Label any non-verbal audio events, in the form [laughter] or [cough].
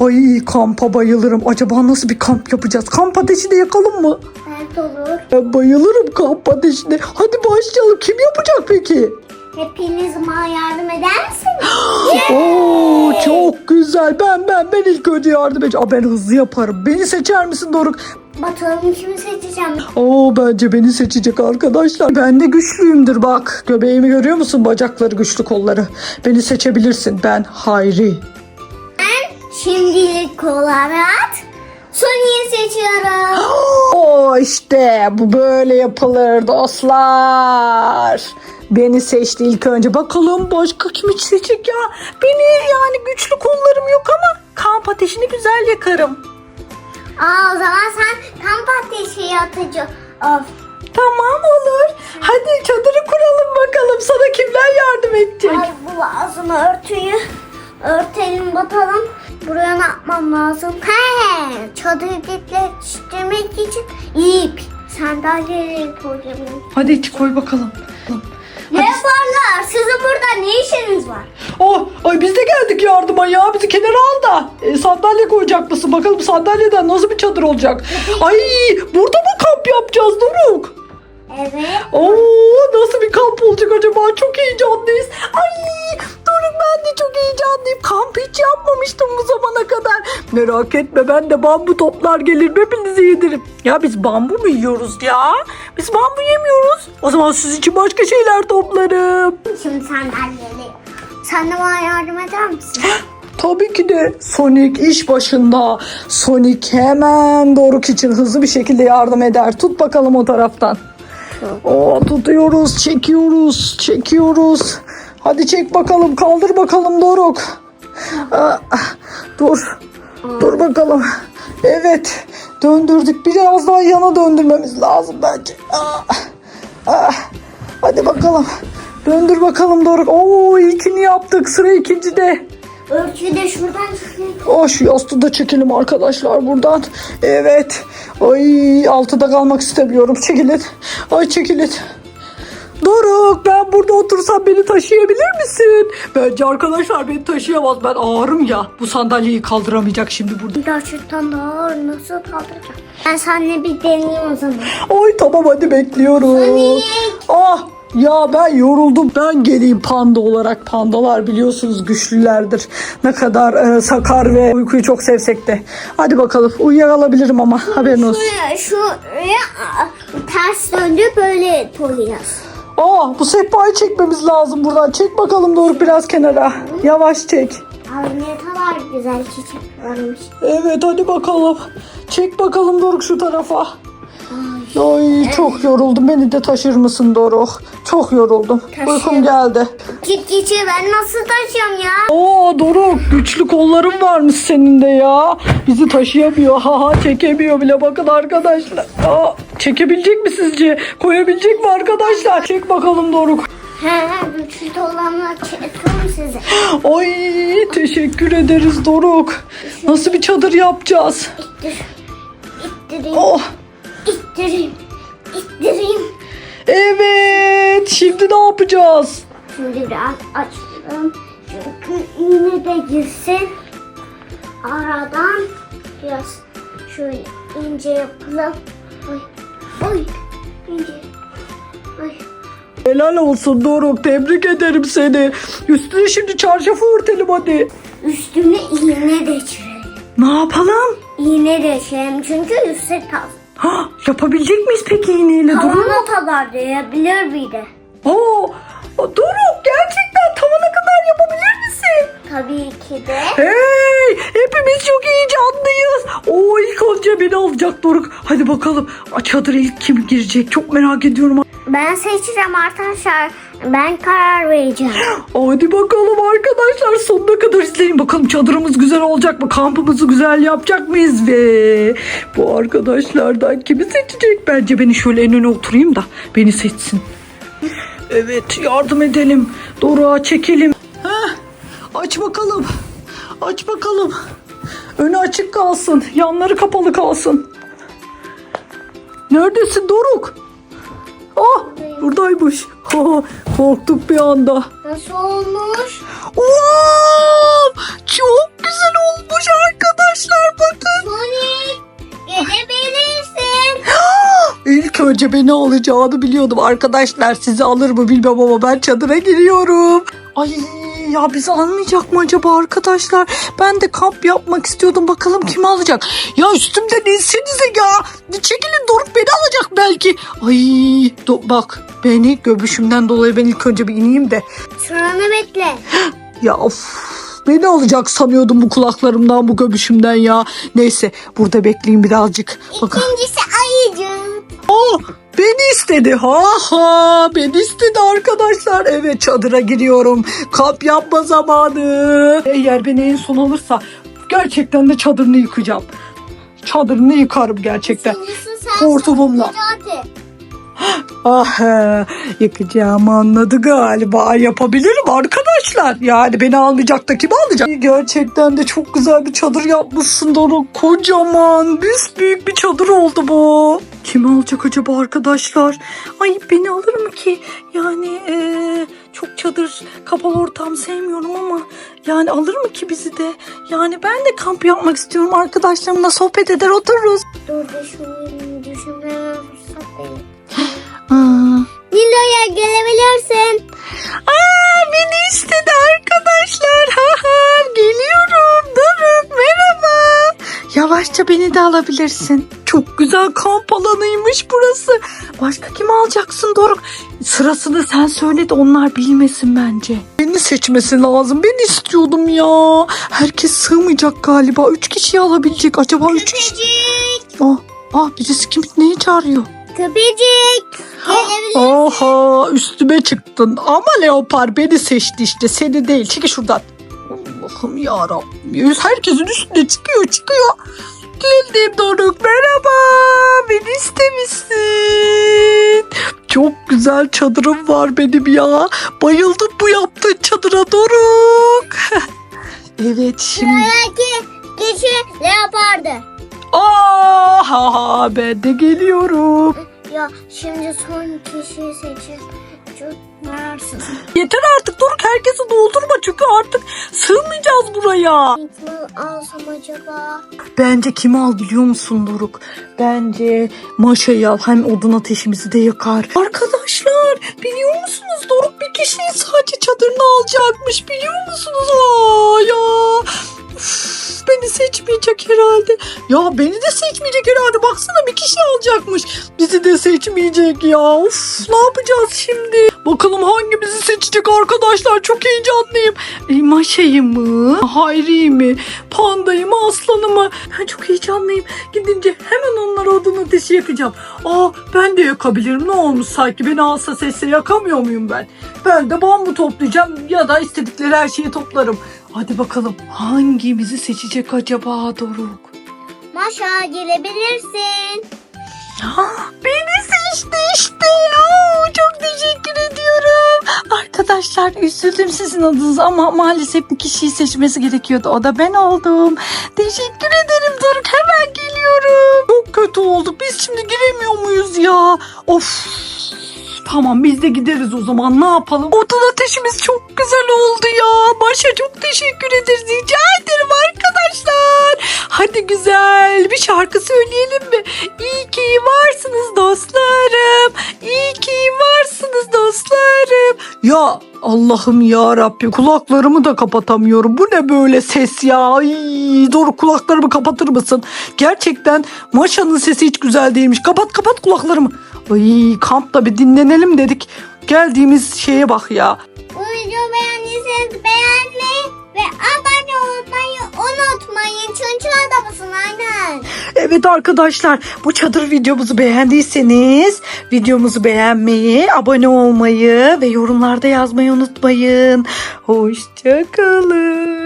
Ay kampa bayılırım. Acaba nasıl bir kamp yapacağız? Kamp ateşi de yakalım mı? Evet olur. Ben bayılırım kamp ateşine. Hadi başlayalım. Kim yapacak peki? Hepiniz bana yardım eder misiniz? [gasps] Oo çok güzel. Ben ben ben ilk önce yardım edeceğim. Aa, ben hızlı yaparım. Beni seçer misin Doruk? Bakalım kimi seçeceğim. Oo bence beni seçecek arkadaşlar. Ben de güçlüyümdür bak. Göbeğimi görüyor musun? Bacakları güçlü kolları. Beni seçebilirsin. Ben Hayri. Şimdilik olarak Sony'yi seçiyorum. [gasps] O işte bu böyle yapılır dostlar. Beni seçti ilk önce. Bakalım başka kimi seçecek ya? Beni yani güçlü kollarım yok ama kamp ateşini güzel yakarım. Aa o zaman sen kamp ateşi atıcı. Of. Tamam olur. Hadi çadırı kuralım bakalım. Sana kimler yardım edecek? Ay bu lazım örtüyü. Örtelim bakalım. Buraya ne yapmam lazım? He, çadırı dikleştirmek için ip. Sandalyeleri koyacağım. Hadi iç koy bakalım. Ne yaparlar? Sizin burada ne işiniz var? Oh, ay biz de geldik yardıma ya. Bizi kenara al da. E, sandalye koyacak mısın? Bakalım sandalyeden nasıl bir çadır olacak? [laughs] Ay burada mı kamp yapacağız Doruk? Evet. Oo nasıl bir Merak etme ben de bambu toplar gelirim hepinizi yedirim. Ya biz bambu mu yiyoruz ya? Biz bambu yemiyoruz. O zaman siz için başka şeyler toplarım. Şimdi sandalyeleri. Sen de bana yardım eder misin? Tabii ki de Sonic iş başında. Sonic hemen Doruk için hızlı bir şekilde yardım eder. Tut bakalım o taraftan. Oo, tutuyoruz, çekiyoruz, çekiyoruz. Hadi çek bakalım, kaldır bakalım Doruk. Aa, dur, dur bakalım. Evet, döndürdük. Biraz daha yana döndürmemiz lazım bence. Aa, aa, hadi bakalım. Döndür bakalım Doruk. Oo ilkini yaptık. Sıra ikincide. Örtüyü de şuradan çıkayım. Oh şu yastığı da çekelim arkadaşlar buradan. Evet. Ay altıda kalmak istemiyorum. Çekilin. Ay çekilin. Doruk ben burada otursam beni taşıyabilir misin? Bence arkadaşlar beni taşıyamaz. Ben ağırım ya. Bu sandalyeyi kaldıramayacak şimdi burada. Gerçekten ağır nasıl kaldıracağım? Ben seninle bir deneyeyim o zaman. Ay tamam hadi bekliyorum. Sonic. Ah ya ben yoruldum. Ben geleyim panda olarak. Pandalar biliyorsunuz güçlülerdir. Ne kadar e, sakar ve uykuyu çok sevsek de. Hadi bakalım uyuyakalabilirim ama haberin olsun. Şuraya, şuraya aa, ters döndü böyle koyacağız. Aa bu sehpayı çekmemiz lazım buradan. Çek bakalım doğru biraz kenara. Yavaş çek. Ay ne kadar güzel çiçek varmış. Evet hadi bakalım. Çek bakalım Doruk şu tarafa. Ay çok yoruldum. Beni de taşır mısın Doruk? Çok yoruldum. Taşırım. Uykum geldi. Git geçi ben nasıl taşıyorum ya? Oo Doruk güçlü kolların varmış senin de ya. Bizi taşıyamıyor. [laughs] Haha çekemiyor bile bakın arkadaşlar. Aa, çekebilecek mi sizce? Koyabilecek mi arkadaşlar? Çek bakalım Doruk. He güçlü olanlar çekiyorum size. Ay teşekkür ederiz Doruk. Nasıl bir çadır yapacağız? İttir. İttireyim. Oh İttireyim. İttireyim. evet şimdi ne yapacağız? Şimdi biraz açalım. Çünkü iğne de girsin. Aradan biraz şöyle ince yapalım. Ay. Ay. Helal olsun Doruk tebrik ederim seni. Üstüne şimdi çarşafı örtelim hadi. Üstüne iğne de çizelim. Ne yapalım? İğne de çizelim çünkü yüksek kalsın. Ha, yapabilecek miyiz peki iğneyle Doruk? Tavana kadar değebilir bir de. Oo, Doruk gerçekten tavana kadar yapabilir misin? Tabii ki de. Hey hepimiz çok heyecanlıyız. Oo ilk önce beni alacak Doruk. Hadi bakalım çadıra ilk kim girecek çok merak ediyorum. Ben seçeceğim arkadaşlar. Ben karar vereceğim. [gasps] Hadi bakalım arkadaşlar sonuna kadar izleyin bakalım çadırımız güzel olacak mı? Kampımızı güzel yapacak mıyız? Ve bu arkadaşlardan kimi seçecek? Bence beni şöyle en öne oturayım da beni seçsin. [gasps] Evet yardım edelim. Doruk'a çekelim. Aç bakalım. Aç bakalım. Önü açık kalsın. Yanları kapalı kalsın. Neredesin Doruk? Oh buradaymış. Ha, korktuk bir anda. Nasıl olmuş? Wow! Çok güzel olmuş arkadaşlar bakın. Sonic gelebilirsin. Ah! İlk önce beni alacağını biliyordum. Arkadaşlar sizi alır mı bilmem ama ben çadıra giriyorum. Ay ya bizi almayacak mı acaba arkadaşlar? Ben de kamp yapmak istiyordum. Bakalım kim alacak? Ya üstümden insenize ya. Çekilin Doruk beni alacak belki. Ay do- bak beni göbüşümden dolayı ben ilk önce bir ineyim de. Sıranı bekle. [gasps] Ya of beni alacak sanıyordum bu kulaklarımdan bu göbüşümden ya. Neyse burada bekleyin birazcık. Bakın. İkincisi ayıcık. Oh, beni istedi. Ha ha beni istedi arkadaşlar. Evet çadıra giriyorum. Kamp yapma zamanı. Eğer beni en son alırsa gerçekten de çadırını yıkacağım. Çadırını yıkarım gerçekten. Hortumumla. [gasps] Ah he, yıkacağım anladı galiba. Yapabilirim arkadaşlar. Yani beni almayacak da kim alacak? Gerçekten de çok güzel bir çadır yapmışsın Doruk. Kocaman, büyük bir çadır oldu bu. Kim alacak acaba arkadaşlar? Ay beni alır mı ki? Yani eee, çok çadır, kapalı ortam sevmiyorum ama yani alır mı ki bizi de? Yani ben de kamp yapmak istiyorum. Arkadaşlarımla sohbet eder otururuz. Dur değil. Aa. Nilo'ya gelebilirsin. Aa, beni istedi arkadaşlar. Ha ha, geliyorum. Durun, merhaba. Yavaşça beni de alabilirsin. Çok güzel kamp alanıymış burası. Başka kim alacaksın Doruk? Sırasını sen söyle de onlar bilmesin bence. Beni seçmesi lazım. Ben istiyordum ya. Herkes sığmayacak galiba. Üç kişi alabilecek. Acaba üç kişi... Ah, ah birisi kim neyi çağırıyor? Köpecik. Gelebilir. Oha üstüme çıktın ama leopar beni seçti işte seni değil çekil şuradan. Allah'ım yarabbim herkesin üstüne çıkıyor çıkıyor. Geldim Doruk merhaba beni istemişsin. Çok güzel çadırım var benim ya. Bayıldım bu yaptığın çadıra Doruk. [laughs] evet şimdi. Belki kişi leopardı. Aa, ben de geliyorum. Ya şimdi son kişiyi seçin. Meğersiz. Yeter artık Doruk herkesi doldurma çünkü artık sığmayacağız buraya. Gitme alsam acaba? Bence kimi al biliyor musun Doruk? Bence Maşa'yı al hem odun ateşimizi de yakar. Arkadaşlar biliyor musunuz Doruk bir kişiyi sadece çadırını alacakmış biliyor musunuz? Aa ya. Beni seçmeyecek herhalde. Ya beni de seçmeyecek herhalde. Baksana bir kişi alacakmış. Bizi de seçmeyecek ya. Of ne yapacağız şimdi? Bakalım hangimizi seçecek arkadaşlar. Çok heyecanlıyım. E, Maşa'yı mı? Hayri'yi mi? Panda'yı mı? Aslan'ı mı? Ben çok heyecanlıyım. Gidince hemen onlara odun ateşi yakacağım. Aa ben de yakabilirim. Ne olmuş sanki beni alsa sesle yakamıyor muyum ben? Ben de bambu toplayacağım ya da istedikleri her şeyi toplarım. Hadi bakalım hangimizi seçecek acaba Doruk? Maşa gelebilirsin. Ha, beni seçti işte. Oo, çok teşekkür ediyorum. Arkadaşlar üzüldüm sizin adınıza ama maalesef bir kişiyi seçmesi gerekiyordu. O da ben oldum. Teşekkür ederim Doruk. Hemen geliyorum. Çok kötü olduk. Biz şimdi giremiyor muyuz ya? Of. Tamam biz de gideriz o zaman ne yapalım? Odun ateşimiz çok güzel oldu ya. Başa çok teşekkür ederiz. Rica ederim arkadaşlar. Hadi güzel bir şarkı söyleyelim mi? İyi ki varsınız dostlarım. İyi ki varsınız dostlarım. Ya Allah'ım ya Rabbi kulaklarımı da kapatamıyorum. Bu ne böyle ses ya? Ay, doğru kulaklarımı kapatır mısın? Gerçekten Maşa'nın sesi hiç güzel değilmiş. Kapat kapat kulaklarımı. Ay kampta bir dinlenelim dedik. Geldiğimiz şeye bak ya. Bu videoyu beğendiyseniz beğenmeyi ve abone olmayı unutmayın. Çünkü adamısın aynen. Evet arkadaşlar bu çadır videomuzu beğendiyseniz videomuzu beğenmeyi, abone olmayı ve yorumlarda yazmayı unutmayın. Hoşçakalın.